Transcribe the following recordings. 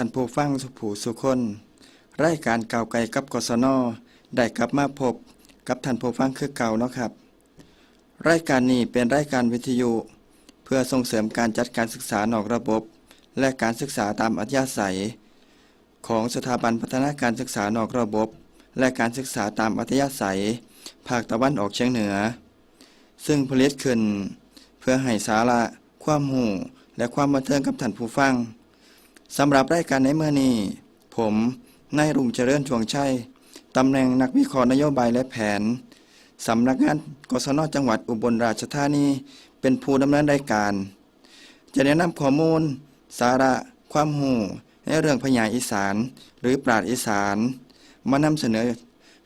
ท่านผู้ฟังสุผูสุคน รายการเก่าไก่กับกศนได้กลับมาพบกับท่านผู้ฟังคือเก่าเนาะครับ รายการนี้เป็นรายการวิทยุ เพื่อส่งเสริมการจัดการศึกษานอกระบบ และการศึกษาตามอัธยาศัย ของสถาบันพัฒนาการศึกษานอกระบบ และการศึกษาตามอัธยาศัย ภาคตะวันออกเฉียงเหนือ ซึ่งผลิตขึ้น เพื่อให้สาระความหูและความบันเทิงกับท่านผู้ฟัง สำหรับรายการในเมื่อนี้ ผมนายรุ่งเจริญชวงชัยตำแหน่งนักวิเคราะห์นโยบายและแผน สำนักงานกศนจังหวัดอุบลราชธานี เป็นผู้ดำเนินรายการ จะแนะนำข้อมูล สาระความหูในเรื่องพญาอีสาน หรือปราดอีสาน มานำเสนอ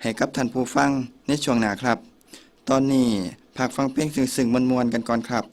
ให้กับท่านผู้ฟังในช่วงหน้าครับ ตอนนี้พักฟังเพลงซึ้งๆมวนๆกันก่อนครับ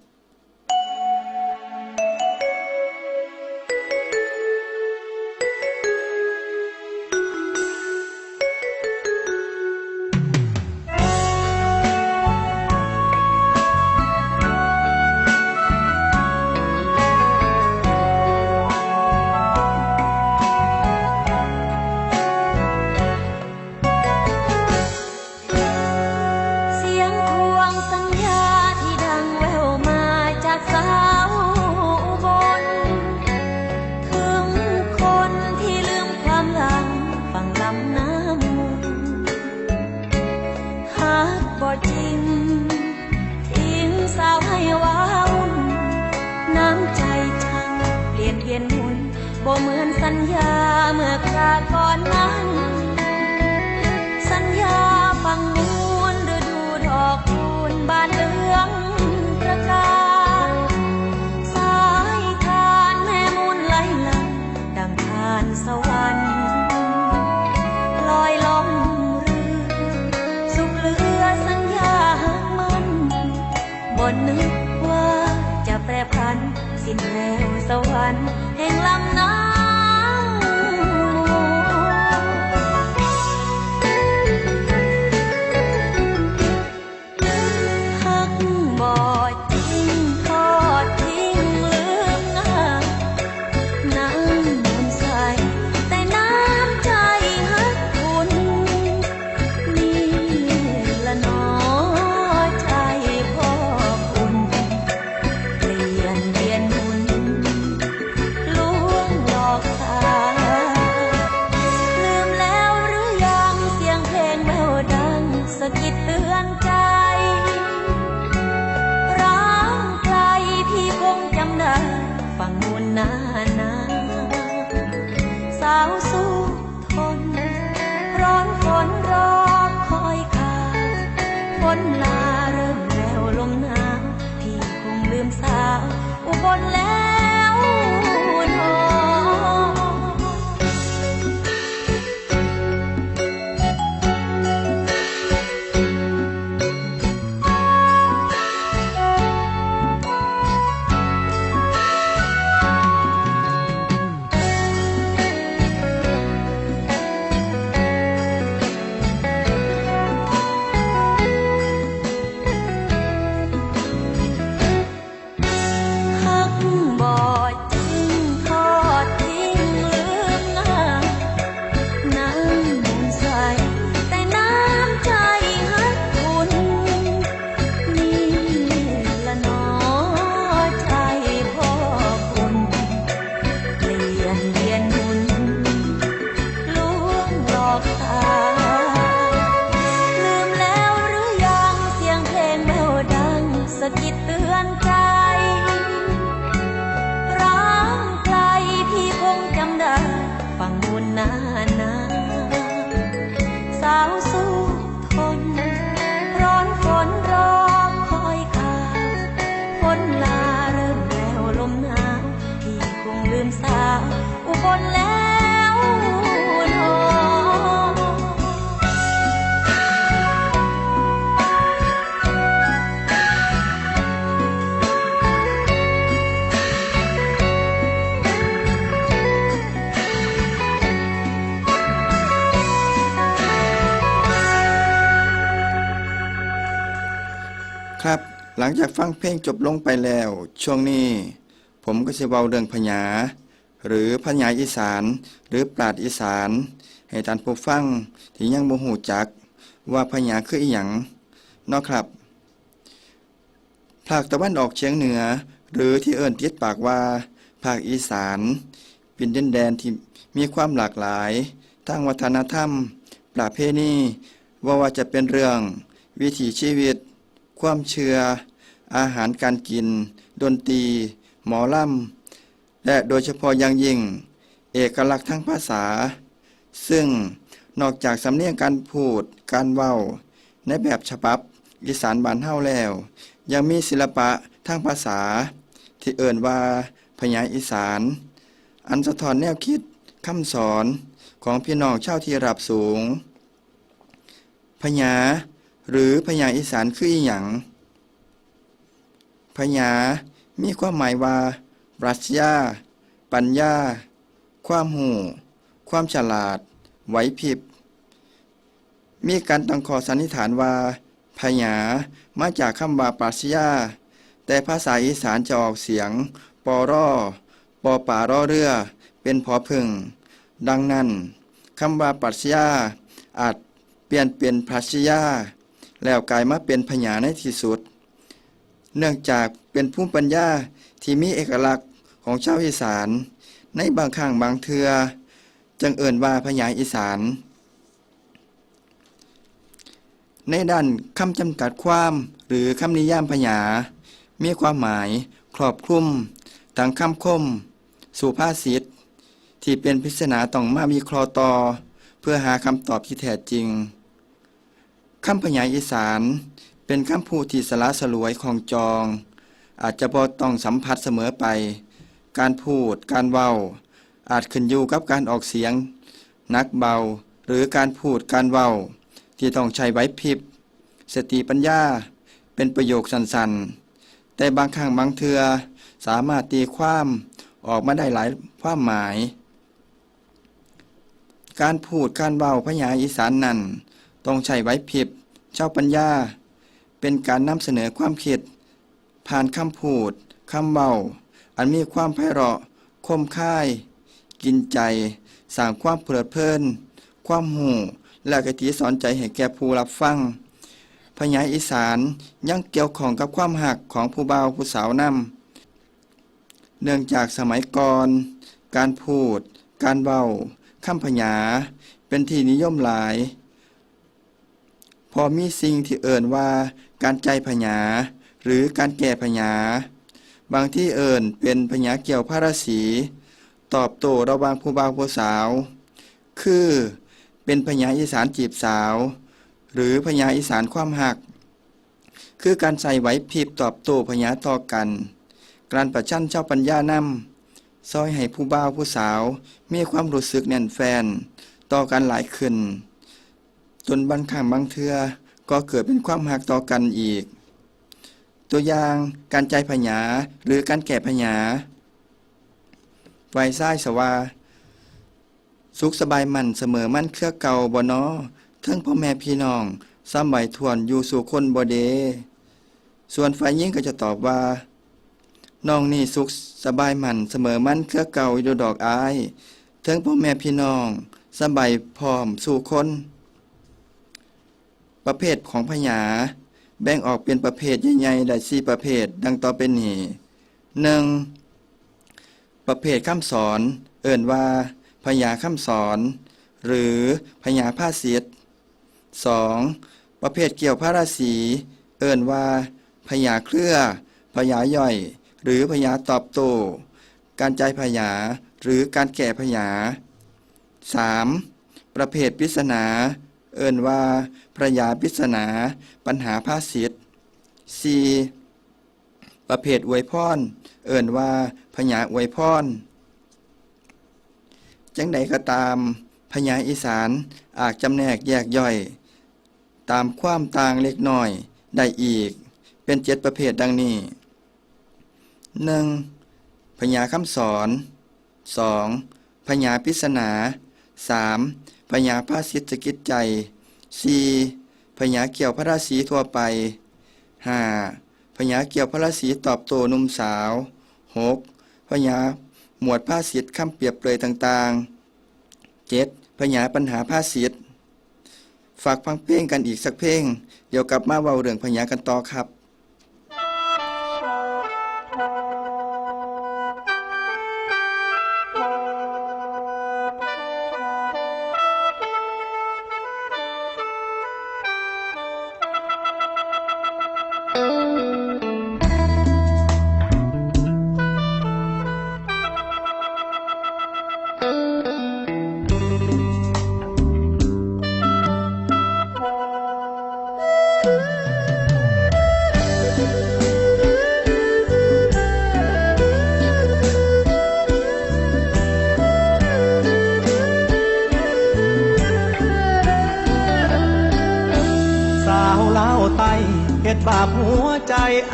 เมื่อคราก่อนนั้น สัญญาฟังมูลฤดูดอกคูณบานเหลืองประกาศสายทานแม่มูลไหลหลังดังทานสวรรค์ลอยล่องเรือสุขเหลือสัญญาหางมันบนนึกว่าจะแปรพันสิ้นแล้วสวรรค์แห่งลำน้ำ ครับ หลังจากฟังเพลงจบลงไปแล้ว ช่วงนี้ ผมก็จะเว้าเรื่องพญาหรือพญาอีสาน หรือปราดอีสาน ให้ท่านผู้ฟังที่ยังบ่ฮู้จัก ว่าพญาคืออีหยังเนาะครับภาคตะวันออกเฉียงเหนือ หรือที่เอิ้นติดปากว่าภาคอีสานเป็นดินแดนที่มีความหลากหลายทางวัฒนธรรม ประเพณีว่าว่าจะเป็นเรื่อง วิถีชีวิต ความเชื่อ อาหารการกิน ดนตรี หมอลำ และโดยเฉพาะอย่างยิ่ง เอกลักษณ์ทางภาษา ซึ่งนอกจากสำเนียงการพูด การเว้า ในแบบฉบับอีสานบ้านเฮาแล้ว ยังมีศิลปะทางภาษา ที่เอ่นว่าพญาอีสาน อันสะท้อนแนวคิดคำสอนของพี่น้องชาวที่รับสูงพญา หรือพญาอีสานคืออีหยังพญามีความหมายว่า ปรัชญา ปัญญา ความหูความฉลาด ไหวพริบ มีการตั้งข้อสันนิษฐานว่าพญามาจากคำว่าปรัชญา แต่ภาษาอีสานจะออกเสียง ปอรอปอป่ารอเรือ เป็นพอพึง ดังนั้นคำว่าปรัชญาอาจเปลี่ยนเป็นปรัชญา แล้วกลายมาเป็นพญาในที่สุด เนื่องจากเป็นภูมิปัญญาที่มีเอกลักษณ์ของชาวอีสาน ในบางครั้งบางเทือจึงเอ่นว่าพญาอีสาน ในด้านคำจำกัดความหรือคำนิยามพญา มีความหมายครอบคลุมทั้งคำคม สุภาษิตที่เป็นพิศนาต้องมาวิเคราะห์ต่อ เพื่อหาคำตอบที่แท้จริง คำพญาอีสาน เป็นคำพูดที่สละสลวยของจอง อาจจะบอต้องสัมผัสเสมอไป การพูด การเว้า อาจขึ้นอยู่กับการออกเสียง นักเบา หรือการพูดการเว้า ที่ต้องใช้ไหวพริบ สติปัญญา เป็นประโยคสั้นๆ แต่บางครั้งบางเทือสามารถตีความออกมาได้หลายความหมาย การพูดการเว้าพญาอีสานนั้น ต้องใช้ไหวพริบเจ้าปัญญา เป็นการนำเสนอความคิด ผ่านคำพูดคำเว้าอันมีความไพเราะคมค่าย กินใจสร้างความเพลิดเพลิน ความหูและกติสอนใจให้แก่ผู้รับฟังพญาอีสานยังเกี่ยวของกับความหักของผู้บ่าวผู้สาวนำเนื่องจากสมัยก่อน การพูด การเบาคำพญาเป็นที่นิยมหลาย พอมีสิ่งที่เอ่นว่า การใจพญาหรือการแก่พญาบางที่เอ่นเป็นพญาเกี่ยวพระราศีตอบโต้ระหว่างผู้บ่าวผู้สาว คือเป็นพญาอีสานจีบสาว หรือพญาอีสานความหัก คือการใส่ไหวพริบตอบโต้พญาต่อกัน การประชันเจ้าปัญญานำซอยให้ผู้บ่าวผู้สาวมีความรู้สึกแน่นแฟน ต่อกันหลายขึ้น จนบางครั้งบางเทือก็เกิดเป็นความหักต่อกันอีก ตัวอย่างการใจพญาหรือการแก่พญาไว้ซ้ายสว่าสุขสบายมันเสมอมั่นเครือเก่าบ่นอทั้งพ่อแม่พี่น้องซ้ำใบทวนอยู่สู่คนบ่เด ส่วนฝ่ายหญิงก็จะตอบว่า น้องนี่สุขสบายมันเสมอมั่นเครือเก่าอยู่ดอกอายทั้งพ่อแม่พี่น้องสบายพร้อมสู่คน ประเภทของพญาแบ่งออกเป็นประเภทใหญ่ๆได้สี่ประเภท ดังต่อไปนี้หนึ่งประเภทคำสอน เอ่นว่าพญาคำสอน หรือพญาภาษิตสองประเภทเกี่ยวพระราศี เอ่นว่าพญาเครือพญาย่อย หรือพญาตอบโต้การใจพญาหรือการแก่พญา 3. ประเภทปริศนา เอ่นว่า ระยาปริศนา ปัญหาภาษิต 4. ประเภทอวยพร เอิ่นว่าพญาอวยพร จังใดก็ตามพญาอีสานอาจจำแนกแยกย่อย ตามความต่างเล็กน้อยได้อีก เป็นเจ็ดประเภทดังนี้ 1. พญาคำสอน 2. พญาปริศนา 3. พญาภาษิตสกิจใจ 4. พญาเกี่ยวพระราศีทั่วไป 5. พญาเกี่ยวพระราศีตอบโต้นุ่มสาว 6. พญาหมวดภาษิตคำเปรียบเปรยต่างๆ 7. พญาปัญหาภาษิตฝากฟังเพลงกันอีกสักเพลง เดี๋ยวกลับมาเว้าเรื่องพญากันต่อครับ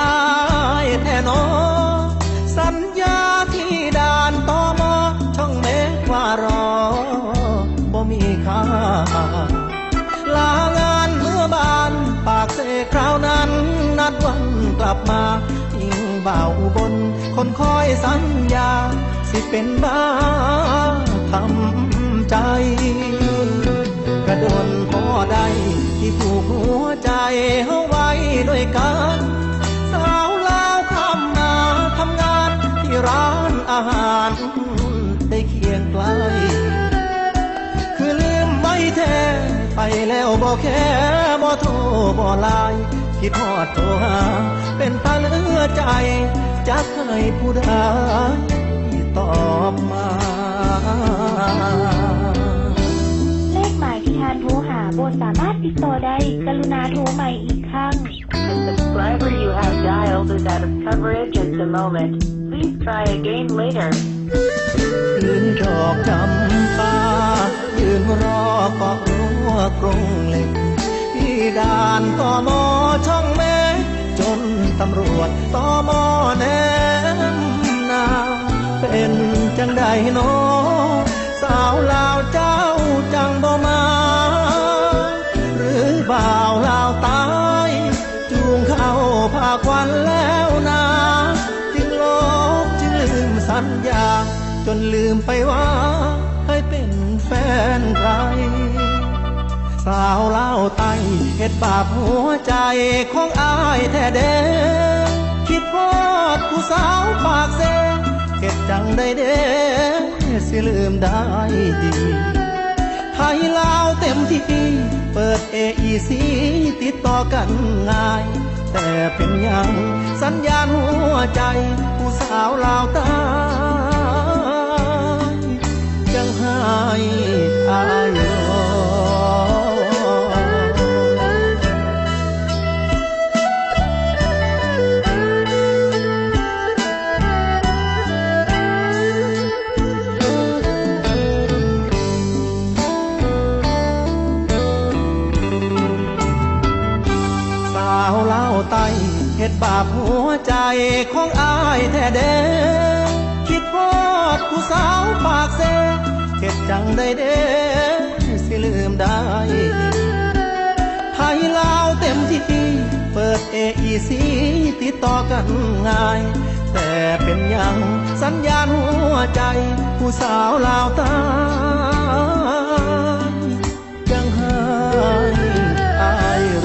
อายแท้หนอ สัญญาที่ด่านตอมอช่องเมฆว่ารอบ่มีค่าลางานเมื่อบานปากเสกคราวนั้น นัดวันกลับมาทิ้งบ่าวอุบนคนคอยสัญญา สิเป็นบ้าทำใจ กระโดด บอกแค่บ่โทรบ่ไลน์คิดฮอดโทรหาเป็นตาเหลือใจจักให้ผู้ใดตอบมาเลขหมายที่ท่านโทรหาบนสามารถติดต่อได้ กรุณาโทรใหม่อีกครั้ง The subscriber you have dialed is out of coverage at the moment. Please try again later. ยืนดอกจำปายืนรอเกาะ รั้วกรงเหล็ก ที่ด่านต่อมอช่องแม่จนตำรวจต่อมอแนมนาเป็นจังใดนอสาวลาวเจ้าจังบ่มา หรือบ่าวลาวตาย จูงเข้าภาควันแล้วนาจึงลบจึงลืมสัญญาจนลืมไปว่าให้เป็นแฟนใคร สาวเล่าไตเฮ็ดบาปหัวใจของอายแท้เด้คิดพอดผู้สาวปากเซเฮ็ดจังได้เด้สิลืมได้ดีไทยลาวเต็มที่ เปิด AEC ติดต่อกันง่าย แต่เป็นยังสัญญาณหัวใจ ผู้สาวลาวตายยังให้อาย ฮ็ดบาปหัวใจของอายแท้เด้คิดพอดผู้สาวปากเซเฮ็ดจังได้เด้สิลืมได้ไทยลาวเต็มที่ เปิด AEC ติดต่อกันง่าย แต่เป็นยังสัญญาณหัวใจ ผู้สาวลาวตายังให้อายรอครั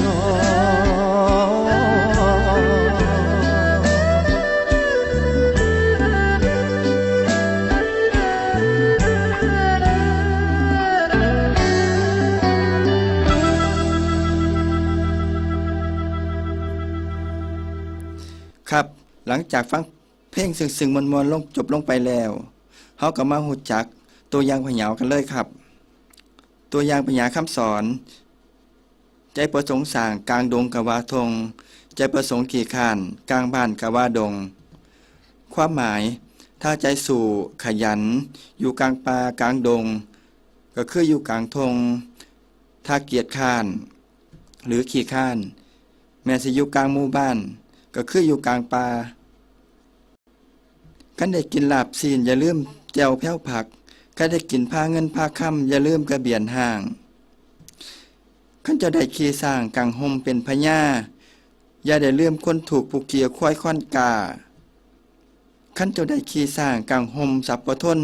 หลังจากฟังเพลงซึ้งๆมวนๆลงจบลงไปแล้วเฮาก็มาหูจัก ตัวอย่างพะเหยากันเลยครับ ตัวอย่างพะหยาคำสอน ใจประสงค์สร้างกลางดงกะว่าทง ใจประสงค์ขี่ข้านกลางบ้านกะว่าดง ความหมายถ้าใจสู่ขยัน อยู่กลางป่ากลางดง ก็คืออยู่กลางทง ถ้าเกียจข้าน หรือขี่ข้าน แม่สิอยู่กลางหมู่บ้าน ก็คืออยู่กลางป่า คันได้กินลาบซีนอย่าลืมแจวแพ้วผักคันได้กินผ้าเงินผ้าค่ำอย่าลืมกระเบียนห่างคันจะได้ขี่สร้างกังหมเป็นพญาอย่าได้ลืมคนถูกผูกเกียวควายค่อนกาขั้นจ้าได้ขี่สร้างกลางหมสับประทน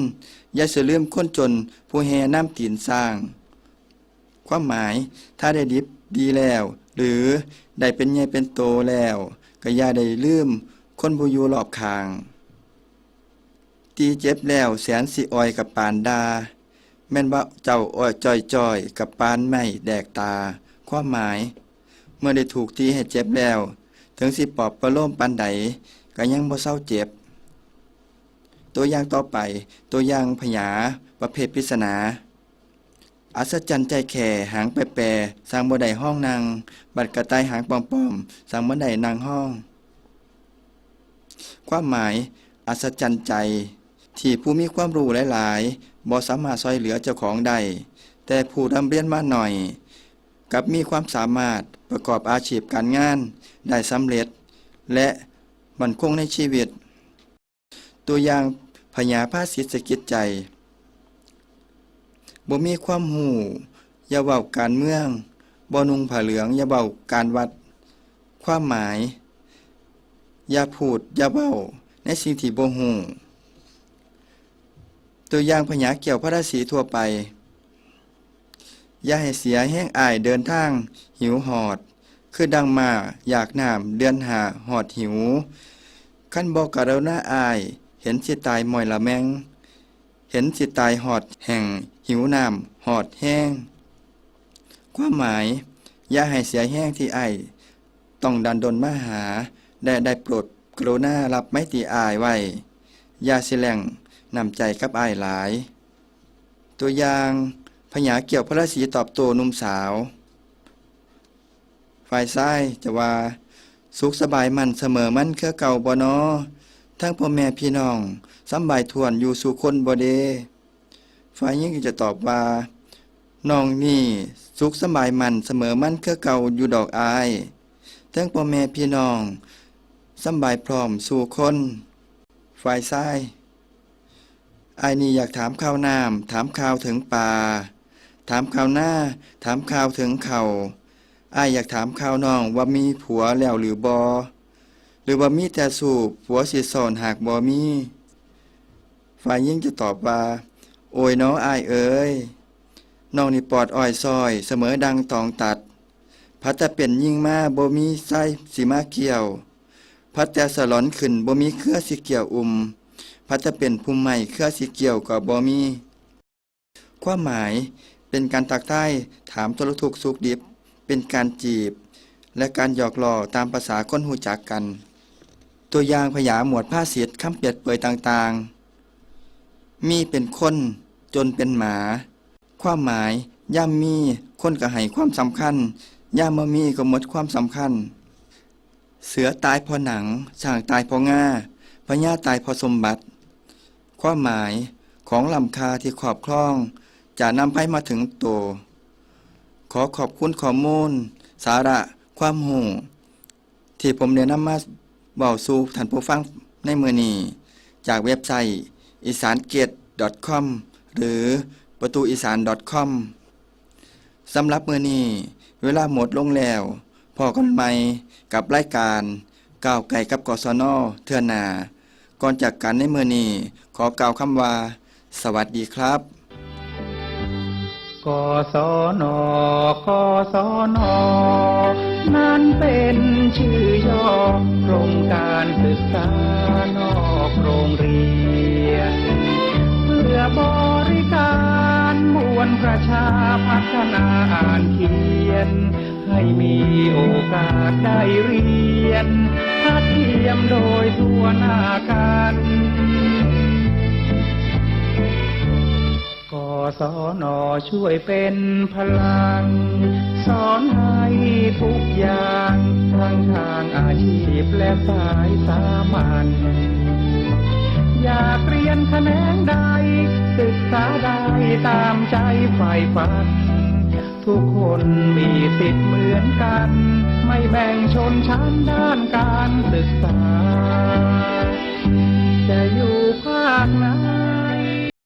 อย่าเสือเลื่อมคนจนผู้แห่น้ำตีนสร้าง ความหมายถ้าได้ดิบดีแล้ว หรือได้เป็นใหญ่เป็นโตแล้ว ก็อย่าได้ลืมคนผู้อยู่รอบข้าง ตีเจ็บแล้วแสนสิอ้อยกับปานดา แม่นว่าเจ้าอ้อยจอยจอยๆกับปานไม่แดกตา ความหมาย เมื่อได้ถูกตีให้เจ็บแล้ว ถึงสิปอบประโลมปานใดก็ยังบ่เศร้าเจ็บ ตัวอย่างต่อไป ตัวอย่างพยาประเภทปริศนาอัศจรรย์ใจแข่หางแปรแปรสร้างบ่ได้ห้องนางบัดกระต่ายหางปอมๆสร้างบ่ได้นางห้อง ความหมาย อัศจรรย์ใจ ที่ผู้มีความรู้หลายๆบ่สามารถซอยเหลือเจ้าของได้แต่ผู้ร่ำเรียนมาหน่อย กับมีความสามารถประกอบอาชีพการงานได้สำเร็จ และมั่นคงในชีวิต ตัวอย่างพญาภาษิตสะกิดใจบ่มีความหูอย่าเว้าการเมืองบ่นุงผ้าเหลืองอย่าเว้าการวัด ความหมาย อย่าพูดอย่าเว้าในสิ่งที่บ่ฮู้ ตัวอย่างพญาเกี่ยวพระราศีทั่วไป อย่าให้เสียแห้งอายเดินทาง หิวหอด คือดังมาอยากน้ำเดือนหาหอดหิว ขั้นบอกกะเราหน้าอาย เห็นสิตายมอยละแมง เห็นสิตายหอดแห่ง หิวน้ำหอดแห้ง ความหมาย อย่าให้เสียแห้งที่ไอายต้องดันดนมาหา ได้ได้โปรดกรุณารับไม่ตีอายไว้ อย่าสิแหล่ง นำใจกับอายหลาย ตัวอย่างพญาเกี่ยวพระราศีตอบโต้หนุ่มสาว ฝ่ายซ้ายจะว่า สุขสบายมันเสมอมันเครือเก่าบ่นอทั้งพ่อแม่พี่น้องสำบายทวนอยู่สู่คนบ่เดฝ่ายหญิงจะตอบว่าน้องนี่สุขสบายมันเสมอมันเครือเก่าอยู่ดอกอายทั้งพ่อแม่พี่น้องสำบายพร้อมสู่คน ฝ่ายซ้าย ไอนี่อยากถามข่าวน้ำถามข่าวถึงป่า ถามข่าวหน้า ถามข่าวถึงเขาอ้ายอยากถามข่าวน้องว่ามีผัวแล้วหรือบอหรือว่ามีแต่สูบผัวสิสอนหากบอมีฝ่ายยิ่งจะตอบว่า โอ้ยน้ออายเอ๋ยน้องนี่ปอดอ้อยซอย เสมอดังตองตัด พัดแต่เป็นยิ่งมาบ่มีไส้สีมาเกี่ยว พัดแต่สลอนขึ้นบ่มีเครือสิเกี่ยวอุ่ม พัดแต่เป็นภูมิใหม่เครือสิเกี่ยวกับบ่มี ความหมายเป็นการตักใต้ถามทุรทุกข์สุขดิบ เป็นการจีบ และการหยอกล้อตามภาษาคนหูจักกัน ตัวอย่างพยาหมวดผ้าเสียดคำเปียดเปยต่างๆ มีเป็นคนจนเป็นหมา ความหมายย่ำมีคนก็ให้ความสำคัญ ย่ามมามีก็หมดความสำคัญ เสือตายพอหนังช่างตายพอง่าพญาตายพอสมบัติ ความหมายของลำคาที่ขอบคล้อง จะนำไปมาถึงตัวขอขอบคุณข้อมูล สาระความหูที่ผมได้นนำมาเบาสู่ท่านผู้ฟังในมือนี้จากเว็บไซต์อีสานเกต .com หรือประตูอีสาน .com สำหรับมือนี้เวลาหมดลงแล้วพอกันใหม่กับรายการก้าวไก่กับกศนเทือนนา ก่อนจากกันในเมื่อนี้ขอกล่าวคำว่า สวัสดีครับกศนกศนนั้นเป็นชื่อย่อโครงการศึกษานอกโรงเรียน เพื่อบริการมวลประชาพัฒนาอ่านเขียน ให้มีโอกาสได้เรียนทัดเทียมโดยทั่วหน้ากันกศนช่วยเป็นพลัง สอนให้ทุกอย่างทั้งทางอาชีพและสายสามัญอยากเรียนแขนงใดศึกษาได้ตามใจใฝ่ฝัน ทุกคนมีสิทธิ์เหมือนกัน ไม่แบ่งชนชั้นด้านการศึกษา จะอยู่ภาคไหน